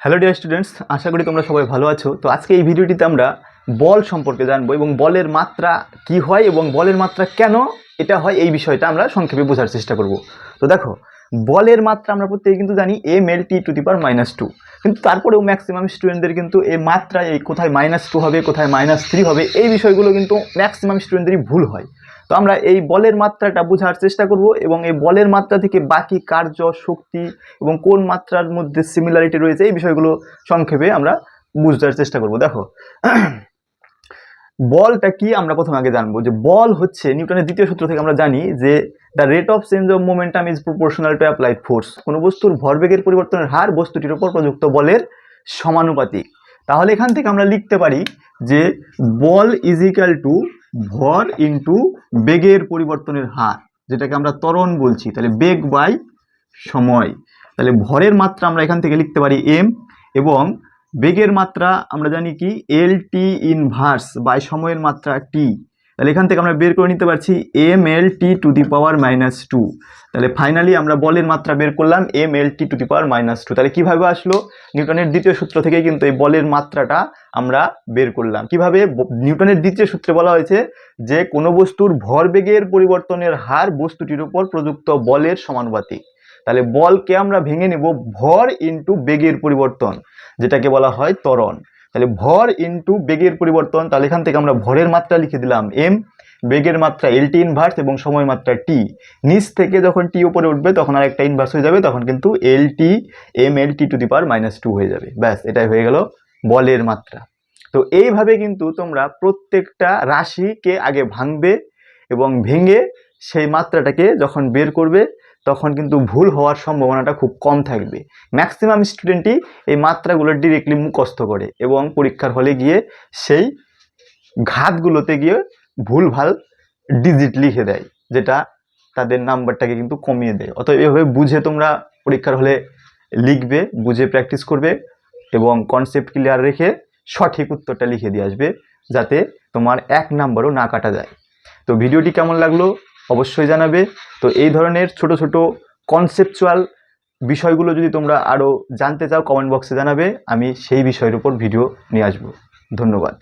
Hello dear students আশা করি তোমরা সবাই ভালো আছো। তো আজকে এই ভিডিওটিতে আমরা বল সম্পর্কে জানব এবং বলের মাত্রা কি হয় এবং বলের মাত্রা কেন এটা হয় এই বিষয়টা আমরা সংক্ষেপে বোঝার চেষ্টা করব। তো দেখো, বলের মাত্রা আমরা প্রত্যেকে কিন্তু জানি M L T to the power minus two কিন্তু তারপরেও ম্যাক্সিমাম স্টুডেন্টদের কিন্তু এই মাত্রা এই কোথায় মাইনাস টু হবে, কোথায় মাইনাস থ্রি হবে, এই বিষয়গুলো কিন্তু ম্যাক্সিমাম স্টুডেন্টদেরই ভুল হয়। তো আমরা এই বলের মাত্রাটা বোঝার চেষ্টা করব এবং এই বলের মাত্রা থেকে বাকি কার্য, শক্তি এবং কোন মাত্রার মধ্যে সিমিলারিটি রয়েছে এই বিষয়গুলো সংক্ষেপে আমরা বুঝার চেষ্টা করব। দেখো, বলটা কি আমরা প্রথমে আগে জানব যে বল হচ্ছে নিউটনের দ্বিতীয় সূত্র থেকে আমরা জানি যে the rate of change of momentum is proportional to applied force কোনো বস্তুর ভরবেগের পরিবর্তনের হার বস্তুটির উপর প্রযুক্ত বলের সমানুপাতিক। তাহলে এখান থেকে আমরা লিখতে পারি যে বল ইজ ইকাল টু ভর ইন্টু বেগের পরিবর্তনের হার, যেটাকে আমরা ত্বরণ বলছি। তাহলে বেগ বাই সময়। তাহলে ভরের মাত্রা আমরা এখান থেকে লিখতে পারি এম এবং বেগের মাত্রা আমরা জানি কি? এল টি ইনভার্স বাই সময়ের মাত্রা টি তাহলে এখান থেকে আমরা বের করে নিতে পারছি M L T to the power minus two তাহলে ফাইনালি আমরা বলের মাত্রা বের করলাম M L T to the power minus two তাহলে কীভাবে আসলো? নিউটনের দ্বিতীয় সূত্র থেকে কিন্তু এই বলের মাত্রাটা আমরা বের করলাম। কীভাবে? নিউটনের দ্বিতীয় সূত্রে বলা হয়েছে যে কোনো বস্তুর ভরবেগের পরিবর্তনের হার বস্তুটির উপর প্রযুক্ত বলের সমানুপাতিক। তাহলে বলকে আমরা ভেঙে নেব ভর ইন্টু বেগের পরিবর্তন, যেটাকে বলা হয় ত্বরণ। তাহলে ভর ইন্টু বেগের পরিবর্তন, তাহলে এখান থেকে আমরা ভরের মাত্রা লিখে দিলাম এম বেগের মাত্রা এল টি ইনভার্স এবং সময় মাত্রা টি নিচ থেকে যখন টি উপরে উঠবে, তখন আর একটা ইনভার্স হয়ে যাবে, তখন কিন্তু L T M L T to the power minus two হয়ে যাবে। ব্যাস, এটাই হয়ে গেল বলের মাত্রা। তো এইভাবে কিন্তু তোমরা প্রত্যেকটা রাশিকে আগে ভাঙবে এবং ভেঙে সেই মাত্রাটাকে যখন বের করবে তখন কিন্তু ভুল হওয়ার সম্ভাবনাটা খুব কম থাকবে। ম্যাক্সিমাম স্টুডেন্টই এই মাত্রাগুলো ডিরেক্টলি মুখস্থ করে এবং পরীক্ষার হলে গিয়ে সেই ঘাতগুলোতে গিয়ে ভুলভাল ডিজিট লিখে দেয়, যেটা তাদের নাম্বারটাকে কিন্তু কমিয়ে দেয়। অতএব এভাবে বুঝে তোমরা পরীক্ষার হলে লিখবে, বুঝে প্র্যাকটিস করবে এবং কনসেপ্ট ক্লিয়ার রেখে সঠিক উত্তরটা লিখে দিয়ে আসবে, যাতে তোমার এক নাম্বারও না কাটা যায়। তো ভিডিওটি কেমন লাগল? অবশ্যই জানাবে। তো এই ধরনের ছোট ছোট কনসেপচুয়াল বিষয়গুলো যদি তোমরা আরও জানতে চাও কমেন্ট বক্সে জানাবে। আমি সেই বিষয়ের উপর ভিডিও নিয়ে আসব। ধন্যবাদ।